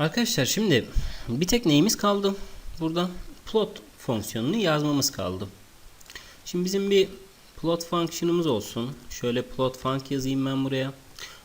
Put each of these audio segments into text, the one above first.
Arkadaşlar şimdi bir tek neyimiz kaldı? Burada plot fonksiyonunu yazmamız kaldı. Şimdi bizim bir plot fonksiyonumuz olsun. Şöyle plot func yazayım ben buraya.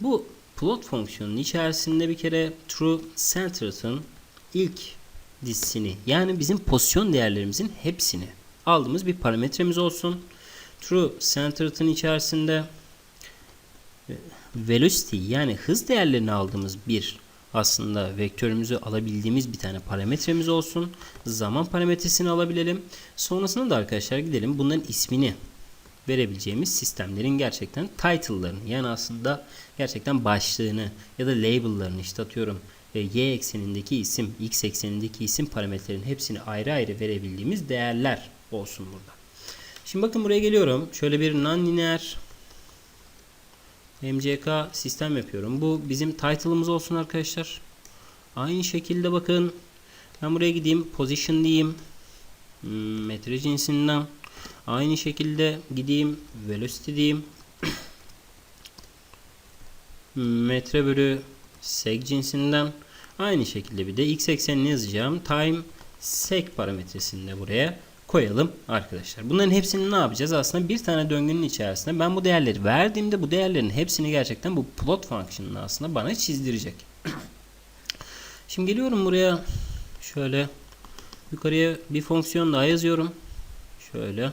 Bu plot fonksiyonunun içerisinde bir kere true centered'ın ilk dizisini yani bizim pozisyon değerlerimizin hepsini aldığımız bir parametremiz olsun. True centered'ın içerisinde velocity yani hız değerlerini aldığımız bir aslında vektörümüzü alabildiğimiz bir tane parametremiz olsun. Zaman parametresini alabilelim. Sonrasında da arkadaşlar gidelim bunların ismini verebileceğimiz sistemlerin gerçekten title'larını yani aslında gerçekten başlığını ya da label'larını işte atıyorum e, y eksenindeki isim, x eksenindeki isim parametrelerin hepsini ayrı ayrı verebildiğimiz değerler olsun burada. Şimdi bakın buraya geliyorum. Şöyle bir non-linear MCK sistem yapıyorum. Bu bizim title'ımız olsun arkadaşlar. Aynı şekilde bakın ben buraya gideyim position diyeyim. Hmm, Metre cinsinden. Aynı şekilde gideyim velocity diyeyim. Metre bölü sec cinsinden. Aynı şekilde bir de x eksenini yazacağım. Time sec parametresini de buraya koyalım arkadaşlar. Bunların hepsini ne yapacağız? Aslında bir tane döngünün içerisinde ben bu değerleri verdiğimde bu değerlerin hepsini gerçekten bu plot fonksiyonunu aslında bana çizdirecek. Şimdi geliyorum buraya şöyle yukarıya bir fonksiyon daha yazıyorum. Şöyle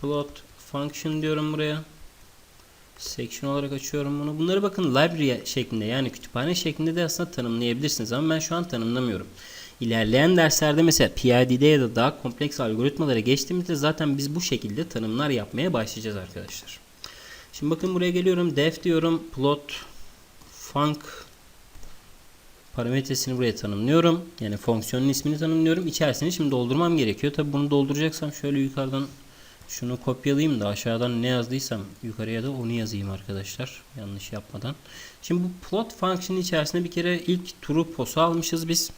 plot function diyorum buraya. Section olarak açıyorum bunu. Bunları bakın library şeklinde yani kütüphane şeklinde de aslında tanımlayabilirsiniz ama ben şu an tanımlamıyorum. İlerleyen derslerde mesela PID'de ya da daha kompleks algoritmalara geçtiğimizde zaten biz bu şekilde tanımlar yapmaya başlayacağız arkadaşlar. Şimdi bakın buraya geliyorum. def diyorum. Plot func parametresini buraya tanımlıyorum. Yani fonksiyonun ismini tanımlıyorum. İçerisini şimdi doldurmam gerekiyor. Tabi bunu dolduracaksam şöyle yukarıdan şunu kopyalayayım da aşağıdan ne yazdıysam yukarıya da onu yazayım arkadaşlar. Yanlış yapmadan. Şimdi bu plot function içerisinde bir kere ilk true pos'u almışız biz.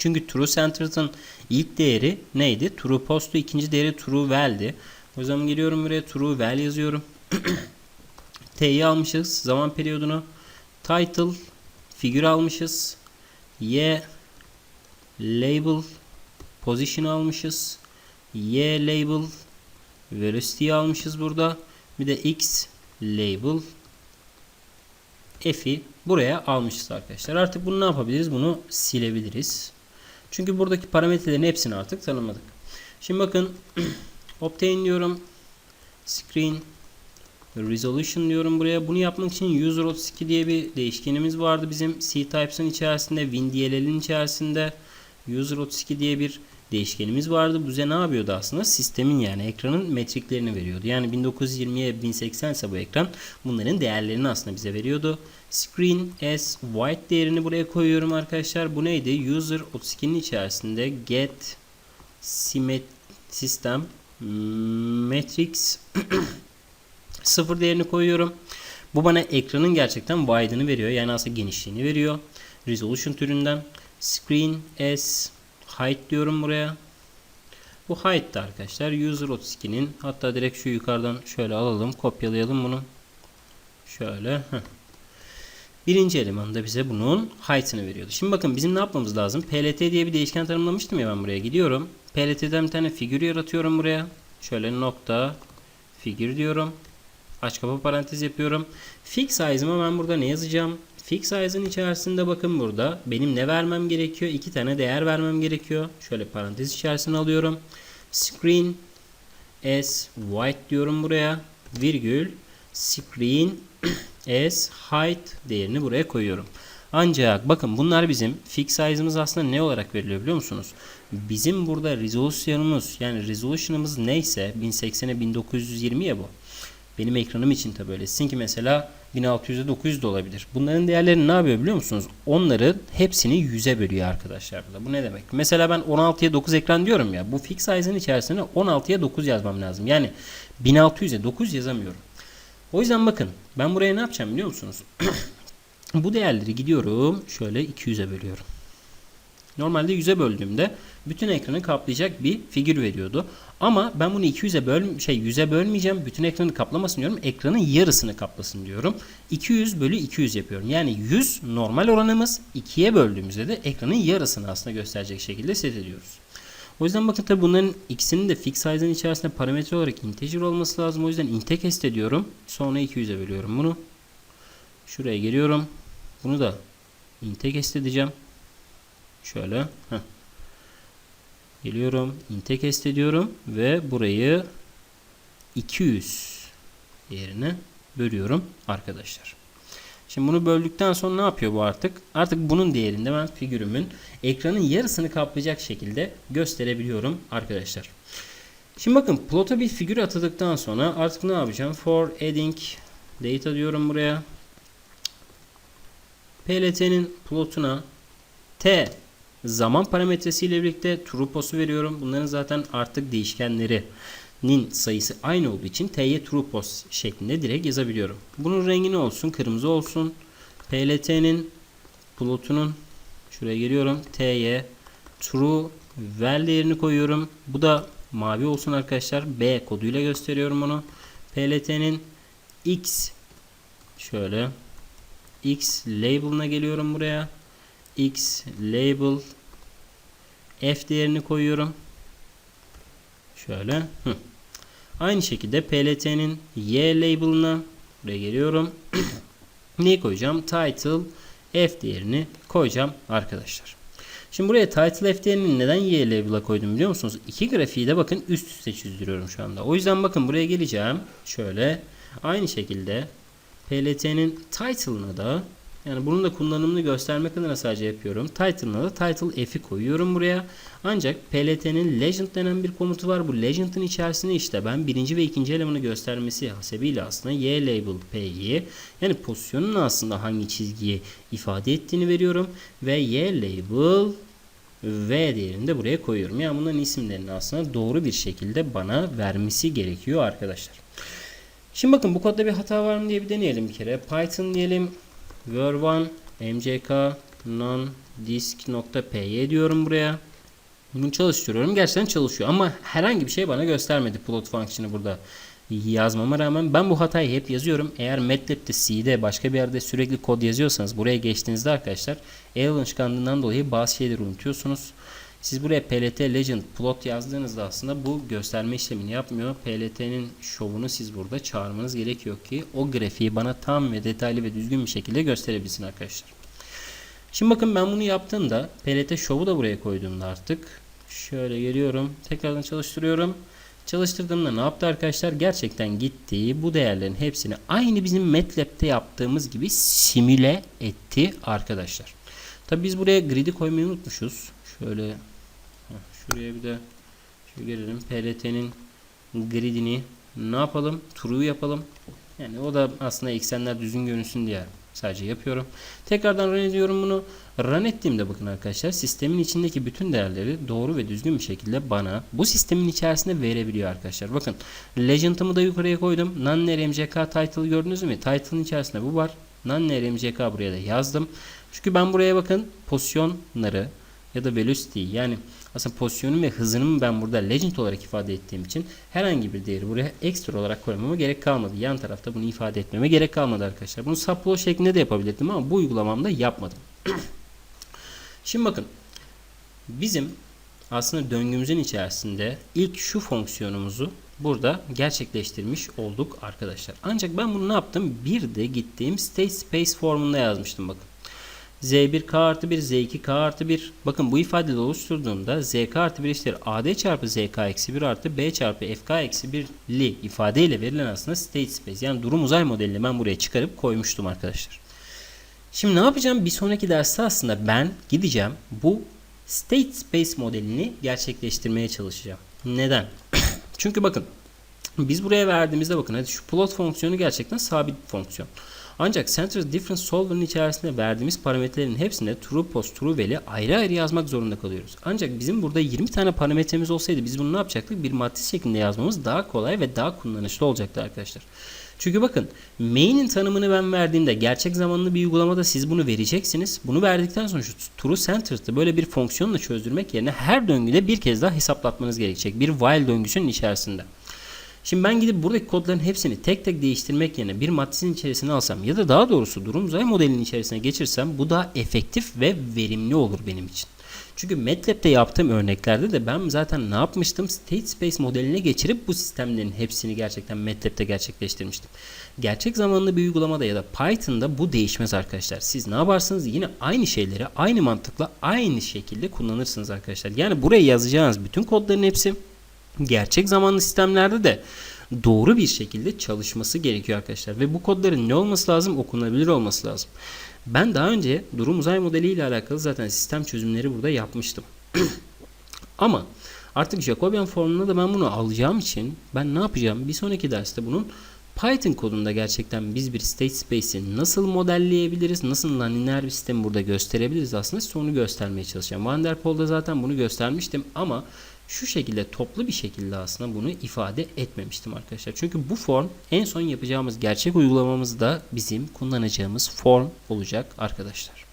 Çünkü true centered'ın ilk değeri neydi? True post'u ikinci değeri true val'di. O zaman geliyorum buraya true val yazıyorum. T'yi almışız. Zaman periyodunu. Title figür almışız. Y label position almışız. Y label velocity almışız burada. Bir de X label F'i buraya almışız arkadaşlar. Artık bunu ne yapabiliriz? Bunu silebiliriz. Çünkü buradaki parametrelerin hepsini artık tanımladık. Şimdi bakın obtain diyorum. Screen resolution diyorum buraya. Bunu yapmak için user32 diye bir değişkenimiz vardı bizim C-types'ın içerisinde, WinDLL'in içerisinde user32 diye bir değişkenimiz vardı. Bu bize ne yapıyordu aslında? Sistemin yani ekranın metriklerini veriyordu. Yani 1920'ye 1080 ise bu ekran bunların değerlerini aslında bize veriyordu. Screen as white değerini buraya koyuyorum arkadaşlar. Bu neydi? User 32'nin içerisinde get system matrix sıfır değerini koyuyorum. Bu bana ekranın gerçekten wide'ını veriyor. Yani aslında genişliğini veriyor. Resolution türünden. Screen as height diyorum buraya. Bu height de arkadaşlar user 32'nin hatta direkt şu yukarıdan şöyle alalım kopyalayalım bunu. Şöyle. Heh. Birinci eleman da bize bunun height'ını veriyordu. Şimdi bakın bizim ne yapmamız lazım? PLT diye bir değişken tanımlamıştım ya ben buraya gidiyorum. PLT'den bir tane figür yaratıyorum buraya. Şöyle nokta figür diyorum. Aç kapa parantez yapıyorum. Fix size'ıma ben burada ne yazacağım? Fix size'ın içerisinde bakın burada benim ne vermem gerekiyor? İki tane değer vermem gerekiyor. Şöyle parantez içerisine alıyorum. Screen as white diyorum buraya. Virgül screen as height değerini buraya koyuyorum. Ancak bakın bunlar bizim fix size'ımız aslında ne olarak veriliyor biliyor musunuz? Bizim burada resolution'umuz yani resolution'ımız neyse 1080'e 1920 ya bu. Benim ekranım için tabi öyle. Sizinki mesela 1600'e 900 de olabilir. Bunların değerlerini ne yapıyor biliyor musunuz? Onları hepsini 100'e bölüyor arkadaşlar burada. Bu ne demek? Mesela ben 16'ya 9 ekran diyorum ya. Bu fix size'ın içerisine 16'ya 9 yazmam lazım. Yani 1600'e 9 yazamıyorum. O yüzden bakın ben buraya ne yapacağım biliyor musunuz? Bu değerleri gidiyorum şöyle 200'e bölüyorum. Normalde 100'e böldüğümde bütün ekranı kaplayacak bir figür veriyordu. Ama ben bunu 200'e böl şey 100'e bölmeyeceğim. Bütün ekranı kaplamasın diyorum. Ekranın yarısını kaplasın diyorum. 200 bölü 200 yapıyorum. Yani 100 normal oranımız 2'ye böldüğümüzde de ekranın yarısını aslında gösterecek şekilde set ediyoruz. O yüzden bakın tabi bunların ikisinin de fix size'ın içerisinde parametre olarak integer olması lazım. O yüzden inte cast ediyorum. Sonra 200'e bölüyorum bunu. Şuraya geliyorum. Bunu da inte cast edeceğim. Şöyle. Heh. Geliyorum. Inte cast ediyorum. Ve burayı 200 yerine bölüyorum arkadaşlar. Şimdi bunu böldükten sonra ne yapıyor bu artık? Artık bunun değerinde ben figürümün ekranın yarısını kaplayacak şekilde gösterebiliyorum arkadaşlar. Şimdi bakın plot'a bir figür atadıktan sonra artık ne yapacağım? For adding data diyorum buraya. PLT'nin plotuna T zaman parametresiyle birlikte true postu veriyorum. Bunların zaten artık değişkenlerinin sayısı aynı olduğu için T'ye true post şeklinde direkt yazabiliyorum. Bunun rengi ne olsun? Kırmızı olsun. PLT'nin plotunun şuraya geliyorum. T'ye true val değerini koyuyorum. Bu da mavi olsun arkadaşlar. B koduyla gösteriyorum onu. PLT'nin X şöyle X label'ına geliyorum buraya. X label F değerini koyuyorum. Şöyle. Hı. Aynı şekilde PLT'nin Y label'ına buraya geliyorum. Neyi koyacağım? Title F değerini koyacağım arkadaşlar. Şimdi buraya title F değerini neden Y label'a koydum biliyor musunuz? İki grafiği de bakın üst üste çizdiriyorum şu anda. O yüzden bakın buraya geleceğim. Şöyle aynı şekilde PLT'nin title'ına da yani bunun da kullanımını göstermek adına sadece yapıyorum. Title'ına da title F'i koyuyorum buraya. Ancak PLT'nin legend denen bir komutu var. Bu legend'ın içerisine işte ben birinci ve ikinci elemanı göstermesi hasebiyle aslında y label p'yi yani pozisyonun aslında hangi çizgiyi ifade ettiğini veriyorum ve y label v değerini de buraya koyuyorum. Yani bunların isimlerini aslında doğru bir şekilde bana vermesi gerekiyor arkadaşlar. Şimdi bakın bu kodda bir hata var mı diye bir deneyelim bir kere. Python diyelim ver1 mck non disk.py diyorum buraya. Bunu çalıştırıyorum. Gerçekten çalışıyor. Ama herhangi bir şey bana göstermedi plot function'ı burada yazmama rağmen ben bu hatayı hep yazıyorum. Eğer MATLAB'de C'de başka bir yerde sürekli kod yazıyorsanız buraya geçtiğinizde arkadaşlar el alışkanlığından dolayı bazı şeyleri unutuyorsunuz. Siz buraya PLT Legend plot yazdığınızda aslında bu gösterme işlemini yapmıyor. PLT'nin şovunu siz burada çağırmanız gerekiyor ki o grafiği bana tam ve detaylı ve düzgün bir şekilde gösterebilsin arkadaşlar. Şimdi bakın ben bunu yaptığımda PLT şovu da buraya koyduğumda artık şöyle geliyorum. Tekrardan çalıştırıyorum. Çalıştırdığımda ne yaptı arkadaşlar? Gerçekten gitti. Bu değerlerin hepsini aynı bizim MATLAB'te yaptığımız gibi simüle etti arkadaşlar. Tabi biz buraya grid'i koymayı unutmuşuz. Şöyle şuraya bir de şu gelelim. PLT'nin gridini ne yapalım? True yapalım. Yani o da aslında eksenler düzgün görünsün diye sadece yapıyorum. Tekrardan run ediyorum bunu. Run ettiğimde bakın arkadaşlar sistemin içindeki bütün değerleri doğru ve düzgün bir şekilde bana bu sistemin içerisinde verebiliyor arkadaşlar. Bakın legend'ımı da yukarıya koydum. Non-RMCK title gördünüz mü? Title'ın içerisinde bu var. Non-RMCK buraya da yazdım. Çünkü ben buraya bakın pozisyonları ya da velocity yani aslında pozisyonum ve hızını ben burada legend olarak ifade ettiğim için herhangi bir değeri buraya ekstra olarak koymama gerek kalmadı. Yan tarafta bunu ifade etmeme gerek kalmadı arkadaşlar. Bunu subflow şeklinde de yapabilirdim ama bu uygulamamda yapmadım. Şimdi bakın bizim aslında döngümüzün içerisinde ilk şu fonksiyonumuzu burada gerçekleştirmiş olduk arkadaşlar. Ancak ben bunu ne yaptım? Bir de gittiğim state space formunda yazmıştım bakın. Z1K artı 1, Z2K artı 1. Bakın bu ifadeyi oluşturduğumda ZK artı 1 eşittir AD çarpı ZK eksi 1 artı B çarpı FK eksi 1 li ifadeyle verilen aslında state space. Yani durum uzay modelini ben buraya çıkarıp koymuştum arkadaşlar. Şimdi ne yapacağım? Bir sonraki derste aslında ben gideceğim bu state space modelini gerçekleştirmeye çalışacağım. Neden? Çünkü bakın biz buraya verdiğimizde bakın hadi şu plot fonksiyonu gerçekten sabit bir fonksiyon. Ancak Center Difference Solver'ın içerisinde verdiğimiz parametrelerin hepsine true post, true veli ayrı ayrı yazmak zorunda kalıyoruz. Ancak bizim burada 20 tane parametremiz olsaydı biz bunu ne yapacaktık? Bir matris şeklinde yazmamız daha kolay ve daha kullanışlı olacaktı arkadaşlar. Çünkü bakın main'in tanımını ben verdiğimde gerçek zamanlı bir uygulamada siz bunu vereceksiniz. Bunu verdikten sonra şu true centered'ı böyle bir fonksiyonla çözdürmek yerine her döngüde bir kez daha hesaplatmanız gerekecek. Bir while döngüsünün içerisinde. Şimdi ben gidip buradaki kodların hepsini tek tek değiştirmek yerine bir matrisin içerisine alsam ya da daha doğrusu durum uzay modelinin içerisine geçirsem bu daha efektif ve verimli olur benim için. Çünkü MATLAB'de yaptığım örneklerde de ben zaten ne yapmıştım? State Space modeline geçirip bu sistemlerin hepsini gerçekten MATLAB'de gerçekleştirmiştim. Gerçek zamanlı bir uygulamada ya da Python'da bu değişmez arkadaşlar. Siz ne yaparsınız? Yine aynı şeyleri aynı mantıkla aynı şekilde kullanırsınız arkadaşlar. Yani buraya yazacağınız bütün kodların hepsi gerçek zamanlı sistemlerde de doğru bir şekilde çalışması gerekiyor arkadaşlar. Ve bu kodların ne olması lazım? Okunabilir olması lazım. Ben daha önce durum uzay modeli ile alakalı zaten sistem çözümleri burada yapmıştım. Ama artık Jacobian formunda da ben bunu alacağım için ben ne yapacağım? Bir sonraki derste bunun Python kodunda gerçekten biz bir state space'i nasıl modelleyebiliriz, nasıl lineer bir sistemi burada gösterebiliriz aslında size onu göstermeye çalışacağım. Van der Poel'da zaten bunu göstermiştim ama şu şekilde toplu bir şekilde aslında bunu ifade etmemiştim arkadaşlar. Çünkü bu form en son yapacağımız gerçek uygulamamızda bizim kullanacağımız form olacak arkadaşlar.